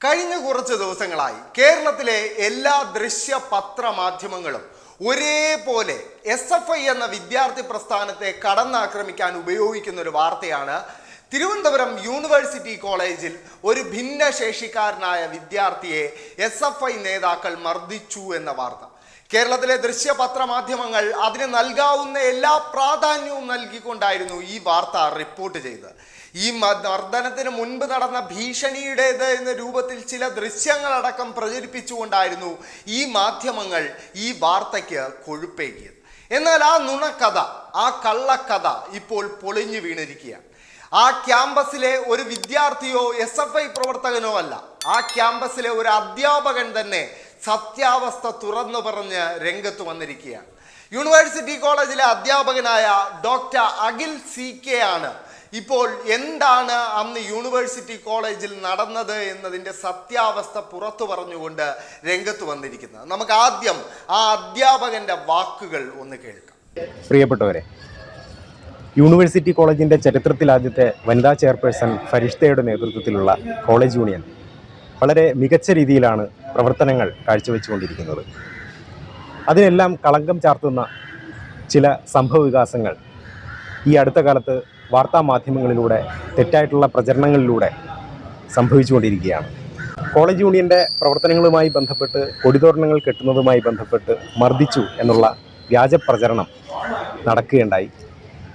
കഴിഞ്ഞ കുറച്ച് ദിവസങ്ങളായി കേരളത്തിലെ എല്ലാ ദൃശ്യ പത്ര മാധ്യമങ്ങളും ഒരേപോലെ എസ് എഫ് ഐ എന്ന വിദ്യാർത്ഥി പ്രസ്ഥാനത്തെ കടന്നാക്രമിക്കാൻ ഉപയോഗിക്കുന്ന ഒരു വാർത്തയാണ് തിരുവനന്തപുരം യൂണിവേഴ്സിറ്റി കോളേജിൽ ഒരു ഭിന്നശേഷിക്കാരനായ വിദ്യാർത്ഥിയെ എസ് എഫ് ഐ നേതാക്കൾ മർദ്ദിച്ചു എന്ന വാർത്ത. കേരളത്തിലെ ദൃശ്യപത്ര മാധ്യമങ്ങൾ അതിന് നൽകാവുന്ന എല്ലാ പ്രാധാന്യവും നൽകിക്കൊണ്ടായിരുന്നു ഈ വാർത്ത റിപ്പോർട്ട് ചെയ്തത്. ഈ മർദ്ദനത്തിന് മുൻപ് നടന്ന ഭീഷണിയുടേത് എന്ന രൂപത്തിൽ ചില ദൃശ്യങ്ങളടക്കം പ്രചരിപ്പിച്ചുകൊണ്ടായിരുന്നു ഈ മാധ്യമങ്ങൾ ഈ വാർത്തയ്ക്ക് കൊഴുപ്പേകിയത്. എന്നാൽ ആ നുണക്കഥ ആ കള്ളക്കഥ ഇപ്പോൾ പൊളിഞ്ഞു വീണിരിക്കുകയാണ്. ആ ക്യാമ്പസിലെ ഒരു വിദ്യാർത്ഥിയോ എസ് എഫ് ഐ പ്രവർത്തകനോ അല്ല. ആ ക്യാമ്പസിലെ ഒരു അധ്യാപകൻ തന്നെ സത്യാവസ്ഥ തുറന്നു പറഞ്ഞ് രംഗത്ത് വന്നിരിക്കുകയാണ്. യൂണിവേഴ്സിറ്റി കോളേജിലെ അധ്യാപകനായ ഡോക്ടർ അഖിൽ സി കെ ആണ്. ഇപ്പോൾ എന്താണ് അന്ന് യൂണിവേഴ്സിറ്റി കോളേജിൽ നടന്നത് എന്നതിന്റെ സത്യാവസ്ഥ പുറത്തു പറഞ്ഞുകൊണ്ട് രംഗത്ത് വന്നിരിക്കുന്നത്. നമുക്ക് ആദ്യം ആ അധ്യാപകന്റെ വാക്കുകൾ ഒന്ന് കേൾക്കാം. പ്രിയപ്പെട്ടവരെ യൂണിവേഴ്സിറ്റി കോളേജിന്റെ ചരിത്രത്തിലാദ്യത്തെ വനിതാ ചെയർപേഴ്സൺ ഫരിഷ്തയുടെ നേതൃത്വത്തിലുള്ള കോളേജ് യൂണിയൻ വളരെ മികച്ച രീതിയിലാണ് പ്രവർത്തനങ്ങൾ കാഴ്ചവെച്ചുകൊണ്ടിരിക്കുന്നത്. അതിനെല്ലാം കളങ്കം ചാർത്തുന്ന ചില സംഭവ വികാസങ്ങൾ ഈ അടുത്ത കാലത്ത് വാർത്താ മാധ്യമങ്ങളിലൂടെ തെറ്റായിട്ടുള്ള പ്രചരണങ്ങളിലൂടെ സംഭവിച്ചുകൊണ്ടിരിക്കുകയാണ്. കോളേജ് യൂണിയന്റെ പ്രവർത്തനങ്ങളുമായി ബന്ധപ്പെട്ട് കൊടിതോരണങ്ങൾ കെട്ടുന്നതുമായി ബന്ധപ്പെട്ട് മർദ്ദിച്ചു എന്നുള്ള വ്യാജപ്രചരണം നടക്കുകയുണ്ടായി.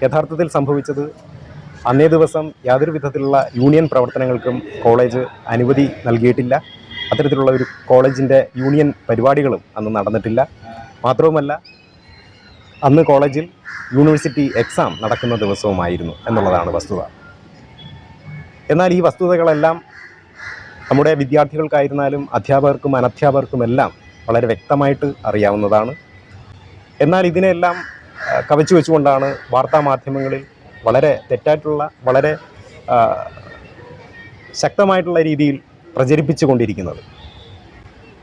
യഥാർത്ഥത്തിൽ സംഭവിച്ചത് അന്നേ ദിവസം യാതൊരു വിധത്തിലുള്ള യൂണിയൻ പ്രവർത്തനങ്ങൾക്കും കോളേജ് അനുമതി നൽകിയിട്ടില്ല. അത്തരത്തിലുള്ള ഒരു കോളേജിന്റെ യൂണിയൻ പരിപാടികളും അന്ന് നടന്നിട്ടില്ല. മാത്രവുമല്ല അന്ന് കോളേജിൽ യൂണിവേഴ്സിറ്റി എക്സാം നടക്കുന്ന ദിവസവുമായിരുന്നു എന്നുള്ളതാണ് വസ്തുത. എന്നാൽ ഈ വസ്തുതകളെല്ലാം നമ്മുടെ വിദ്യാർത്ഥികൾക്കായിരുന്നാലും അധ്യാപകർക്കും അനധ്യാപകർക്കുമെല്ലാം വളരെ വ്യക്തമായിട്ട് അറിയാവുന്നതാണ്. എന്നാൽ ഇതിനെല്ലാം കവച്ചു വെച്ചുകൊണ്ടാണ് വാർത്താ മാധ്യമങ്ങളിൽ വളരെ തെറ്റായിട്ടുള്ള വളരെ ശക്തമായിട്ടുള്ള രീതിയിൽ പ്രചരിപ്പിച്ചു കൊണ്ടിരിക്കുന്നത്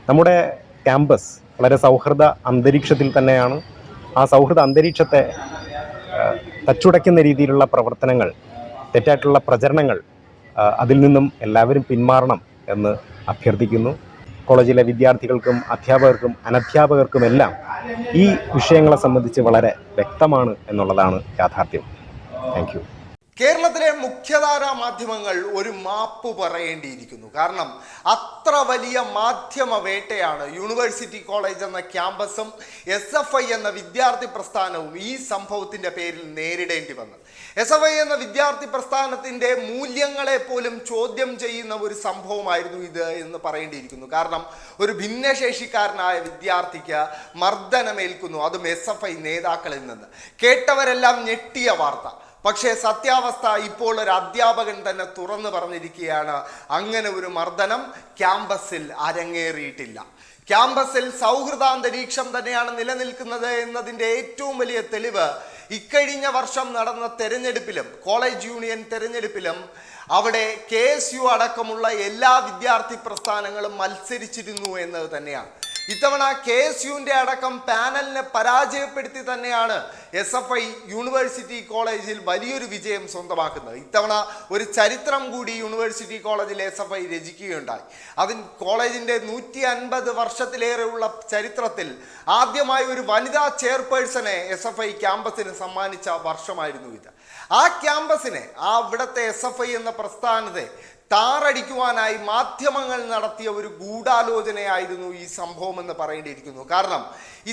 നമ്മുടെ ക്യാമ്പസ് വളരെ സൗഹൃദ അന്തരീക്ഷത്തിൽ തന്നെയാണ്. ആ സൗഹൃദ അന്തരീക്ഷത്തെ തച്ചുടയ്ക്കുന്ന രീതിയിലുള്ള പ്രവർത്തനങ്ങൾ തെറ്റായിട്ടുള്ള പ്രചരണങ്ങൾ അതിൽ നിന്നും എല്ലാവരും പിന്മാറണം എന്ന് അഭ്യർത്ഥിക്കുന്നു. കോളേജിലെ വിദ്യാർത്ഥികൾക്കും അധ്യാപകർക്കും അനധ്യാപകർക്കുമെല്ലാം ഈ വിഷയങ്ങളെ സംബന്ധിച്ച് വളരെ വ്യക്തമാണ് എന്നുള്ളതാണ് യാഥാർത്ഥ്യം. താങ്ക് കേരളത്തിലെ മുഖ്യധാരാ മാധ്യമങ്ങൾ ഒരു മാപ്പ് പറയേണ്ടിയിരിക്കുന്നു. കാരണം അത്ര വലിയ മാധ്യമ വേട്ടയാണ് യൂണിവേഴ്സിറ്റി കോളേജ് എന്ന ക്യാമ്പസും എസ് എഫ് ഐ എന്ന വിദ്യാർത്ഥി പ്രസ്ഥാനവും ഈ സംഭവത്തിന്റെ പേരിൽ നേരിടേണ്ടി വന്നത്. എസ് എഫ് ഐ എന്ന വിദ്യാർത്ഥി പ്രസ്ഥാനത്തിന്റെ മൂല്യങ്ങളെ പോലും ചോദ്യം ചെയ്യുന്ന ഒരു സംഭവമായിരുന്നു ഇത് എന്ന് പറയേണ്ടിയിരിക്കുന്നു. കാരണം ഒരു ഭിന്നശേഷിക്കാരനായ വിദ്യാർത്ഥിക്ക് മർദ്ദനമേൽക്കുന്നു. അതും എസ് എഫ് ഐ നേതാക്കളിൽ നിന്ന്. കേട്ടവരെല്ലാം ഞെട്ടിയ വാർത്ത. പക്ഷേ സത്യാവസ്ഥ ഇപ്പോൾ ഒരു അധ്യാപകൻ തന്നെ തുറന്നു പറഞ്ഞിരിക്കുകയാണ്. അങ്ങനെ ഒരു മർദ്ദനം ക്യാമ്പസിൽ അരങ്ങേറിയിട്ടില്ല. ക്യാമ്പസിൽ സൗഹൃദാന്തരീക്ഷം തന്നെയാണ് നിലനിൽക്കുന്നത് എന്നതിന്റെ ഏറ്റവും വലിയ തെളിവ് ഇക്കഴിഞ്ഞ വർഷം നടന്ന തെരഞ്ഞെടുപ്പിലും കോളേജ് യൂണിയൻ തെരഞ്ഞെടുപ്പിലും അവിടെ കെ എസ് യു അടക്കമുള്ള എല്ലാ വിദ്യാർത്ഥി പ്രസ്ഥാനങ്ങളും മത്സരിച്ചിരുന്നു എന്നത് തന്നെയാണ്. ഇത്തവണ കെ എസ് യുവിന്റെ അടക്കം പാനലിനെ പരാജയപ്പെടുത്തി തന്നെയാണ് എസ് എഫ് ഐ യൂണിവേഴ്സിറ്റി കോളേജിൽ വലിയൊരു വിജയം സ്വന്തമാക്കുന്നത്. ഇത്തവണ ഒരു ചരിത്രം കൂടി യൂണിവേഴ്സിറ്റി കോളേജിൽ എസ് എഫ് ഐ രചിക്കുകയുണ്ടായി. അതിന് കോളേജിന്റെ നൂറ്റി അൻപത് വർഷത്തിലേറെയുള്ള ചരിത്രത്തിൽ ആദ്യമായി ഒരു വനിതാ ചെയർപേഴ്സണെ എസ് എഫ് ഐ ക്യാമ്പസിന് സമ്മാനിച്ച വർഷമായിരുന്നു ഇത്. ആ ക്യാമ്പസിനെ ആ ഇവിടുത്തെ എസ് എഫ് ഐ എന്ന പ്രസ്ഥാനത്തെ താറടിക്കുവാനായി മാധ്യമങ്ങൾ നടത്തിയ ഒരു ഗൂഢാലോചനയായിരുന്നു ഈ സംഭവം എന്ന് പറയേണ്ടിയിരിക്കുന്നു. കാരണം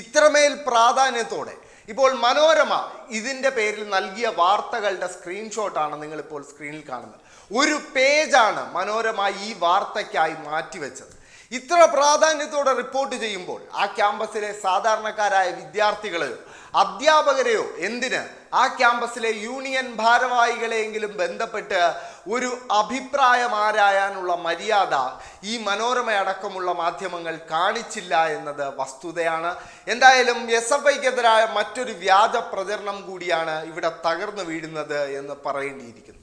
ഇത്രമേൽ പ്രാധാന്യത്തോടെ ഇപ്പോൾ മനോരമ ഇതിന്റെ പേരിൽ നൽകിയ വാർത്തകളുടെ സ്ക്രീൻഷോട്ടാണ് നിങ്ങളിപ്പോൾ സ്ക്രീനിൽ കാണുന്നത്. ഒരു പേജാണ് മനോരമ ഈ വാർത്തയ്ക്കായി മാറ്റിവെച്ചത്. ഇത്ര പ്രാധാന്യത്തോടെ റിപ്പോർട്ട് ചെയ്യുമ്പോൾ ആ ക്യാമ്പസിലെ സാധാരണക്കാരായ വിദ്യാർത്ഥികളെയോ അധ്യാപകരെയോ എന്തിന്? ആ ക്യാമ്പസിലെ യൂണിയൻ ഭാരവാഹികളെയെങ്കിലും ബന്ധപ്പെട്ട് ഒരു അഭിപ്രായം ആരായാനുള്ള മര്യാദ ഈ മനോരമ അടക്കമുള്ള മാധ്യമങ്ങൾ കാണിച്ചില്ല എന്നത് വസ്തുതയാണ്. എന്തായാലും എസ് എഫ് ഐക്കെതിരായ മറ്റൊരു വ്യാജ പ്രചരണം കൂടിയാണ് ഇവിടെ തകർന്നു വീഴുന്നത് എന്ന് പറയേണ്ടിയിരിക്കുന്നു.